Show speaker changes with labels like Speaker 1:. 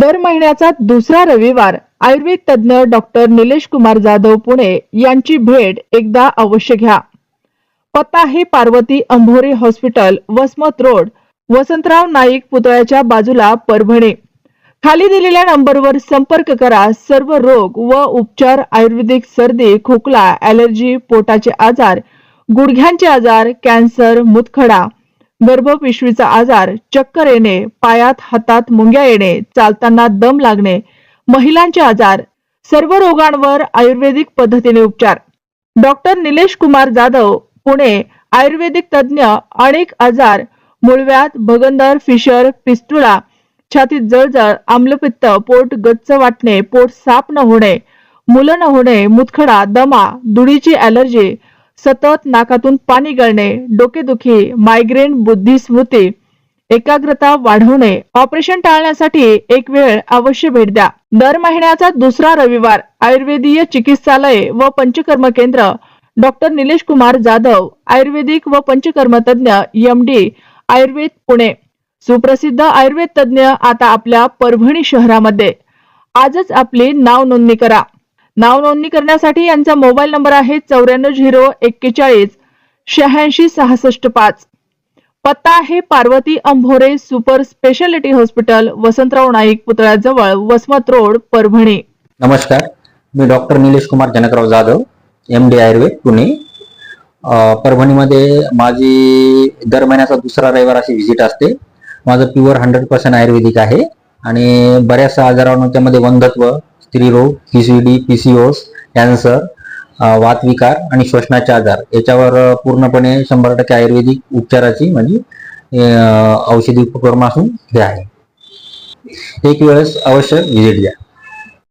Speaker 1: दर महिन्याचा दुसरा रविवार आयुर्वेद तज्ज्ञ डॉक्टर निलेश कुमार जाधव पुणे यांची भेट एकदा अवश्य घ्या. पत्ता आहे पार्वती अंभोरे हॉस्पिटल वसमत रोड वसंतराव नाईक पुतळ्याच्या बाजूला परभणी. खाली दिलेल्या नंबरवर संपर्क करा. सर्व रोग व उपचार आयुर्वेदिक सर्दी खोकला ॲलर्जी पोटाचे आजार गुडघ्यांचे आजार कॅन्सर मुतखडा गर्भपिशवीचा आजार चक्कर येणे पायात हातात मुंग्या येणे चालताना दम लागणे महिलांचे आजार सर्व रोगांवर आयुर्वेदिक पद्धतीने उपचार. डॉक्टर निलेश कुमार जाधव पुणे आयुर्वेदिक तज्ज्ञ अनेक आजार मुळव्यात भगंदर फिशर पिस्तुळा छातीत जळजळ आम्लपित्त पोट गच्च वाटणे पोट साफ न होणे मुलं न होणे मुतखडा दमा दुडीची ॲलर्जी सतत नाकातून पाणी गळणे डोकेदुखी मायग्रेन बुद्धी स्मृती एकाग्रता वाढवणे ऑपरेशन टाळण्यासाठी एक वेळ अवश्य भेट द्या. दर महिन्याचा दुसरा रविवार आयुर्वेदीय चिकित्सालय व पंचकर्म केंद्र. डॉक्टर निलेश कुमार जाधव आयुर्वेदिक व पंचकर्म तज्ञ एम डी आयुर्वेद पुणे. सुप्रसिद्ध आयुर्वेद तज्ञ आता आपल्या परभणी शहरामध्ये. आजच आपली नाव नोंदणी करा. नाव नोंदणी करण्यासाठी यांचा मोबाईल नंबर आहे चौऱ्याण्णव झिरो एक्केचाळीस शहाऐंशी सहासष्ट पाच. पत्ता आहे Parvati Ambhore super speciality hospital Vasantrao Naik पुतळ्याजवळ वसमत रोड परभणी.
Speaker 2: नमस्कार मी doctor Nilesh Kumar Janakrao Jadhav M D Ayurveda Pune. परभणीमध्ये माझी दर महिन्याचा दुसरा रविवार अशी व्हिजिट असते. माझं प्युअर हंड्रेड पर्सेंट आयुर्वेदिक आहे आणि बऱ्याचशा आजारांवर त्यामध्ये वंधत्व स्त्रीरोग पीसीडी पीसीओस कॅन्सर वातविकार आणि श्वसनाचे आजार. याच्यावर पूर्णपणे शंभर टक्के आयुर्वेदिक उपचाराची म्हणजे औषधी उपक्रम असून हे आहे. एक वेळेस अवश्य व्हिजिट द्या